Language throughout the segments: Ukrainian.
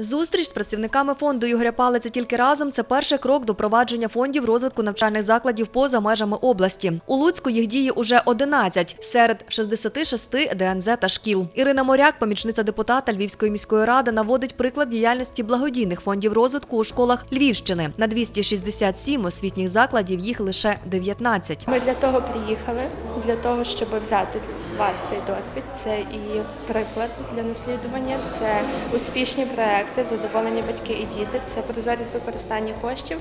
Зустріч з працівниками фонду Ігоря Палиця тільки разом це перший крок до провадження фондів розвитку навчальних закладів поза межами області. У Луцьку їх діє уже 11 серед 66 ДНЗ та шкіл. Ірина Моряк, помічниця депутата Львівської міської ради, наводить приклад діяльності благодійних фондів розвитку у школах Львівщини. На 267 освітніх закладів їх лише 19. Ми для того приїхали, для того, щоб взяти вас цей досвід. Це і приклад для наслідування, це успішні проекти, задоволені батьки і діти, це прозорість використання коштів.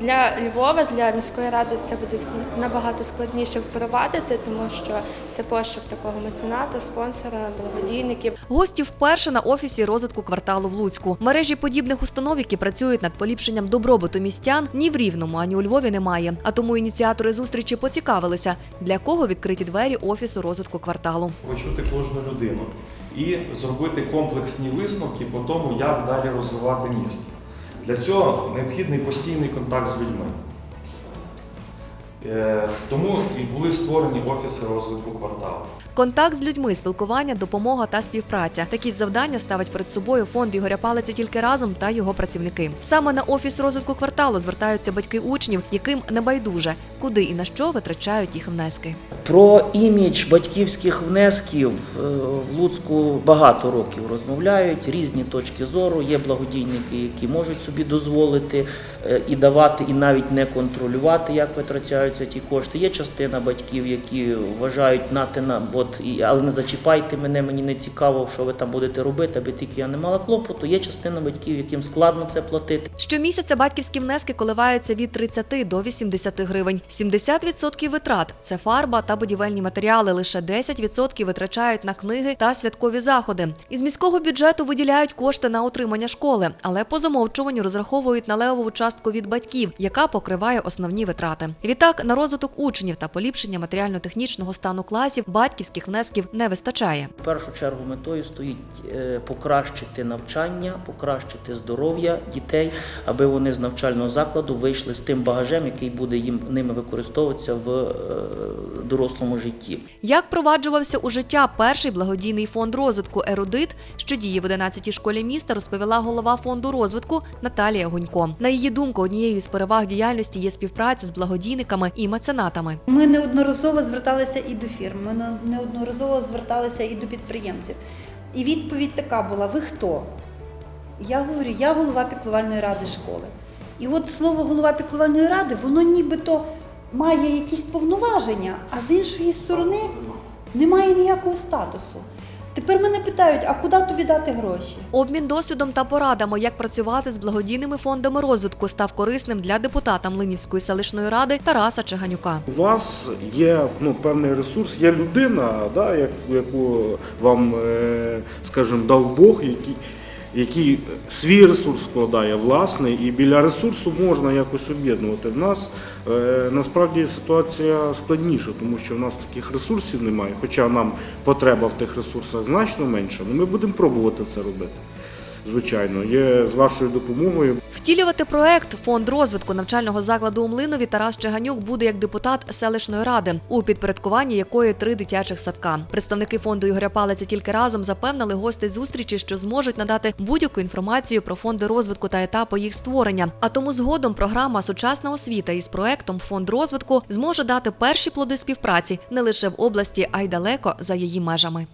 Для Львова, для міської ради це буде набагато складніше впровадити, тому що це пошук такого мецената, спонсора, благодійників. Гості вперше на офісі розвитку кварталу в Луцьку. Мережі подібних установ, які працюють над поліпшенням добробуту містян, ні в Рівному, ані у Львові немає. А тому ініціатори зустрічі поцікавилися, для кого відкриті двері офісу розвитку кварталу. почути кожну людину і зробити комплексні висновки по тому, як далі розвивати місто. Для цього необхідний постійний контакт з людьми. Е, Тому і були створені офіси розвитку кварталу. Контакт з людьми, спілкування, допомога та співпраця. Такі завдання ставить перед собою фонд Ігоря Палиця тільки разом та його працівники. Саме на офіс розвитку кварталу звертаються батьки учнів, яким не байдуже, куди і на що витрачають їх внески. Про імідж батьківських внесків е, в Луцьку багато років розмовляють, різні точки зору. Є благодійники, які можуть собі дозволити е, і давати, і навіть не контролювати, як витрачаються ті кошти. Є частина батьків, які вважають нати на от, але не зачіпайте мене, мені не цікаво, що ви там будете робити, аби тільки я не мала клопоту. Є частина батьків, яким складно це платити. Щомісяця батьківські внески коливаються від 30 до 80 гривень. 70% витрат це фарба та будівельні матеріали. Лише 10% витрачають на книги та святкові заходи. Із міського бюджету виділяють кошти на утримання школи, але по замовчуванню розраховують на левову частку від батьків, яка покриває основні витрати. Відтак на розвиток учнів та поліпшення матеріально-технічного стану класів батьківських внесків не вистачає. В першу чергу метою стоїть е, покращити навчання, покращити здоров'я дітей, аби вони з навчального закладу вийшли з тим багажем, який буде їм ними використовуватися в е, дорослому житті. Як проваджувався у життя перший благодійний фонд розвитку Ерудит, що діє в 11-й школі міста, розповіла голова фонду розвитку Наталія Гунько. На її думку, однією із переваг діяльності є співпраця з благодійниками і меценатами. Ми неодноразово зверталися і до фірм, ми неодноразово зверталися і до підприємців. І відповідь така була: ви хто? Я говорю, я голова піклувальної ради школи. І от слово голова піклувальної ради, воно нібито має якісь повноваження, а з іншої сторони немає ніякого статусу. Тепер мене питають, а куди тобі дати гроші? Обмін досвідом та порадами, як працювати з благодійними фондами розвитку, став корисним для депутата Млинівської селищної ради Тараса Чеганюка. У вас є ну, певний ресурс, є людина, да, як- яку вам, е, скажімо, дав Бог, який, який свій ресурс складає власний, і біля ресурсу можна якось об'єднувати. В нас е, насправді ситуація складніша, тому що в нас таких ресурсів немає, хоча нам потреба в тих ресурсах значно менша, але ми будемо пробувати це робити. Звичайно, є з вашою допомогою. Втілювати проект фонд розвитку навчального закладу у Млинові Тарас Чеганюк буде як депутат селищної ради, у підпорядкуванні якої три дитячих садка. Представники фонду Ігоря Палиця тільки разом запевнили гостей зустрічі, що зможуть надати будь-яку інформацію про фонди розвитку та етапи їх створення. А тому згодом програма Сучасна освіта із проектом Фонд розвитку зможе дати перші плоди співпраці не лише в області, а й далеко за її межами.